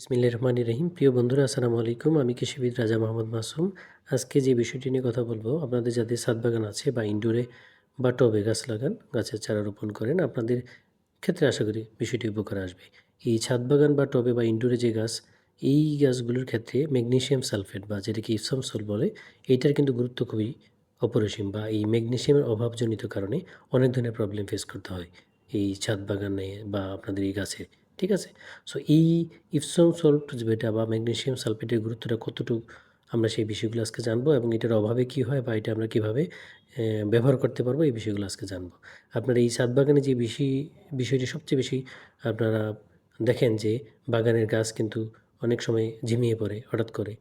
বিসমিল্লাহির রহমানির রহিম। প্রিয় বন্ধুরা, আসসালামু আলাইকুম। আমি কৃষিবিদ রাজা মোহাম্মদ মাসুম। আজকে যে বিষয়টি নিয়ে কথা বলব, আপনাদের যাদের ছাদ বাগান আছে বা ইনডোরে বা টবে গাছ লাগান, গাছের চারা রোপণ করেন, আপনাদের ক্ষেত্রে আশা করি বিষয়টি উপকার আসবে। এই ছাদ বাগান বা টবে বা ইনডোরে যে গাছ, এই গাছগুলোর ক্ষেত্রে ম্যাগনেশিয়াম সালফেট বা যেটাকে ইপসাম সল বলে, এইটার কিন্তু গুরুত্ব খুবই অপরিসীম বা এই ম্যাগনেশিয়ামের অভাবজনিত কারণে অনেক ধরনের প্রবলেম ফেস করতে হয়। এই ছাদ বাগানে বা আপনাদের এই গাছে। ঠিক আছে? সো এই ইপসম সল্ট যেটা বা ম্যাগনেসিয়াম সালফেটের গুরুত্বটা কতটুকু আমরা সেই বিষয়গুলো আজকে জানব এবং এটার অভাবে কী হয় বা এটা আমরা কীভাবে ব্যবহার করতে পারব এই বিষয়গুলো আজকে জানব। আপনার এই ছাদ বাগানে যে বেশি বিষয়টি সবচেয়ে বেশি আপনারা দেখেন যে বাগানের গাছ কিন্তু অনেক সময় ঝিমিয়ে পড়ে হঠাৎ করে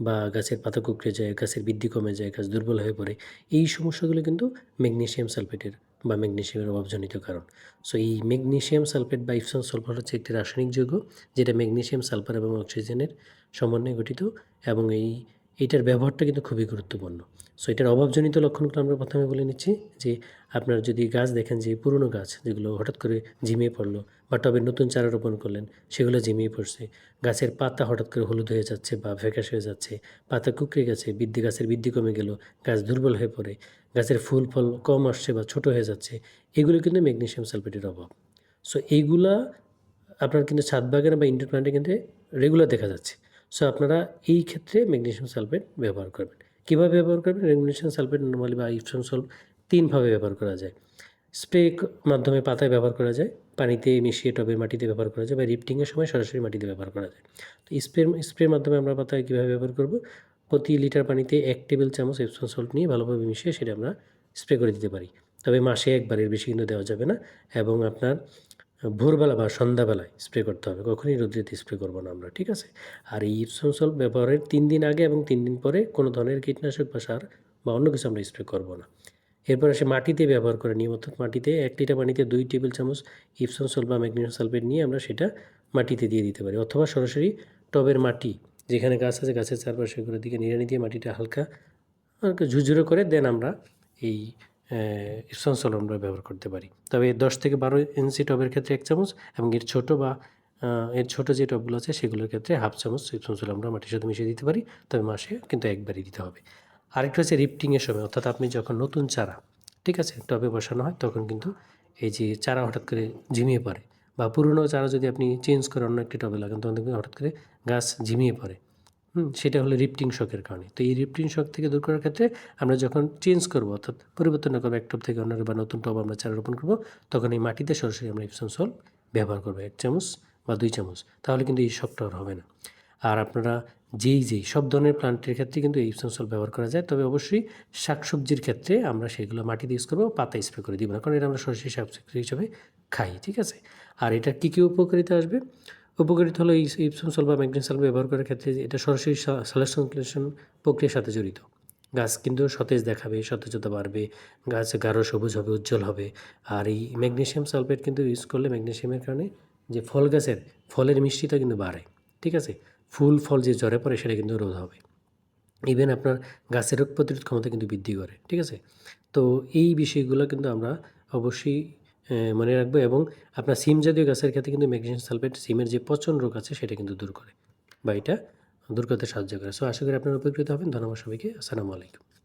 বা গাছের পাতা কুকড়ে যায়, গাছের বৃদ্ধি কমে যায়, গাছ দুর্বল হয়ে পড়ে। এই সমস্যাগুলো কিন্তু ম্যাগনেশিয়াম সালফেটের বা ম্যাগনেশিয়ামের অভাবজনিত কারণ। সো এই ম্যাগনেশিয়াম সালফেট বা ইপসন সালফার হচ্ছে একটি রাসায়নিক যৌগ, যেটা ম্যাগনেশিয়াম, সালফার এবং অক্সিজেনের সমন্বয়ে গঠিত এবং এই, এটার ব্যবহারটা কিন্তু খুবই গুরুত্বপূর্ণ। সো এটার অভাবজনিত লক্ষণগুলো আমরা প্রথমে বলে নিচ্ছি যে, আপনার যদি গাছ দেখেন যে পুরনো গাছ, যেগুলো হঠাৎ করে ঝিমিয়ে পড়ল বা টবে নতুন চারা রোপণ করলেন। সেগুলো ঝিমিয়ে পড়ছে। গাছের পাতা হঠাৎ করে হলুদ হয়ে যাচ্ছে বা ফ্যাকাশ হয়ে যাচ্ছে। পাতা কুকড়ে গেছে, বৃদ্ধি গাছের বৃদ্ধি কমে গেল, গাছ দুর্বল হয়ে পড়ে। গাছের ফুল, ফল কম আসছে বা ছোট হয়ে যাচ্ছে। এগুলো কিন্তু ম্যাগনেশিয়াম সালফেটের অভাব। সো এইগুলা আপনার কিন্তু ছাদ বাগানে বা ইনডোর প্ল্যান্টে কিন্তু রেগুলার দেখা যাচ্ছে। সো আপনারা এই ক্ষেত্রে ম্যাগনেশিয়াম সালফেট ব্যবহার করবেন। কীভাবে ব্যবহার করবেন? ম্যাগনেসিয়াম সালফেট নর্মালি বা ইপসম সল তিনভাবে ব্যবহার করা যায়। স্প্রে মাধ্যমে পাতায় ব্যবহার করা যায়, পানিতে মিশিয়ে টবের মাটিতে ব্যবহার করা যায় বা রিফটিংয়ের সময় সরাসরি মাটিতে ব্যবহার করা যায়। তো স্প্রে, স্প্রের মাধ্যমে আমরা পাতায় কীভাবে ব্যবহার করব? প্রতি লিটার পানিতে এক টেবিল চামচ এপসন সল্ট নিয়ে ভালোভাবে মিশিয়ে সেটা আমরা স্প্রে করে দিতে পারি। তবে মাসে একবারের বেশি কিন্তু দেওয়া যাবে না এবং আপনার ভোরবেলা বা সন্ধ্যাবেলায় স্প্রে করতে হবে। কখনই রোদ্রিতে স্প্রে করব না আমরা, ঠিক আছে? আর এই ইপসন সল্ট ব্যবহারের তিন দিন আগে এবং তিন দিন পরে কোনো ধরনের কীটনাশক বা সার বা অন্য কিছু আমরা স্প্রে করব না। এরপর আসে মাটিতে ব্যবহার করে নিয়ম অর্থাৎ মাটিতে এক লিটার পানিতে দুই টেবিল চামচ ইপসন সল বা ম্যাগনেসিয়াম সালফেট নিয়ে আমরা সেটা মাটিতে দিয়ে দিতে পারি। অথবা সরাসরি টবের মাটি, যেখানে গাছ আছে, গাছের চারপাশে করে দিকে নিড়ানি দিয়ে মাটিটা হালকা হালকা করে দেন আমরা এই ইপসন সল আমরা ব্যবহার করতে পারি। তবে দশ থেকে বারো ইঞ্চি টবের ক্ষেত্রে এক চামচ এবং এর ছোটো বা এর ছোটো যে টবগুলো আছে সেগুলোর ক্ষেত্রে হাফ চামচ ইপসন সল আমরা মাটির সাথে মিশিয়ে দিতে পারি। তবে মাসে কিন্তু একবারই দিতে হবে। আরেকটা হচ্ছে রিফটিংয়ের সময়। অর্থাৎ আপনি যখন নতুন চারা ঠিক আছে, টবে বসানো হয়, তখন কিন্তু এই যে চারা হঠাৎ করে ঝিমিয়ে পড়ে বা পুরনো চারা যদি আপনি চেঞ্জ করে অন্য একটি টবে লাগান, তখন দেখবেন হঠাৎ করে গাছ ঝিমিয়ে পড়ে। সেটা হলো রিফটিং শকের কারণে। তো এই রিফটিং শক থেকে দূর করার ক্ষেত্রে আমরা যখন চেঞ্জ করব, অর্থাৎ পরিবর্তন করব এক টব থেকে অন্য বা নতুন টব আমরা চারা রোপণ করব, তখন এই মাটিতে সরাসরি আমরা ইপসন সল ব্যবহার করব, এক চামচ বা দুই চামচ। তাহলে কিন্তু এই শকটা আর হবে না। আর আপনারা যেই যেই সব ধরনের প্লান্টের ক্ষেত্রে কিন্তু এই সল ব্যবহার করা যায়। তবে অবশ্যই শাকসবজির ক্ষেত্রে আমরা সেগুলো মাটিতে ইউজ করব পাতা স্প্রে করে দিব না, কারণ এটা আমরা সরাসরি শাকসবজি হিসাবে খাই, ঠিক আছে? আর এটার কী কী উপকারিতা আসবে? উপকারিতা হলো ইপসন সল বা ম্যাগনেস সল ব্যবহার করার ক্ষেত্রে এটা সরাসরি সালার সংশ্লেষণ প্রক্রিয়ার সাথে জড়িত। গাছ কিন্তু সতেজ দেখাবে, সতেজতা বাড়বে, গাছ গাঢ় সবুজ হবে, উজ্জ্বল হবে। আর এই ম্যাগনেশিয়াম সালফেট কিন্তু ইউজ করলে ম্যাগনেশিয়ামের কারণে যে ফল গাছের, ফলের মিষ্টিটা কিন্তু বাড়ে, ঠিক আছে? ফুল ফল যে জ্বরে পড়ে সেটা কিন্তু রোধ হবে। ইভেন আপনার গাছের রোগ প্রতিরোধ ক্ষমতা কিন্তু বৃদ্ধি করে, ঠিক আছে? তো এই বিষয়গুলো কিন্তু আমরা অবশ্যই মনে রাখব এবং আপনার সিম জাতীয় গাছের ক্ষেত্রে কিন্তু ম্যাগনেশিয়াম সালফেট সিমের যে পচন রোগ আছে সেটা কিন্তু দূর করে বা এটা দূর করতে সাহায্য করে। সো আশা করি আপনারা উপকৃত হবেন। ধন্যবাদ সবাইকে। আসসালামু আলাইকুম।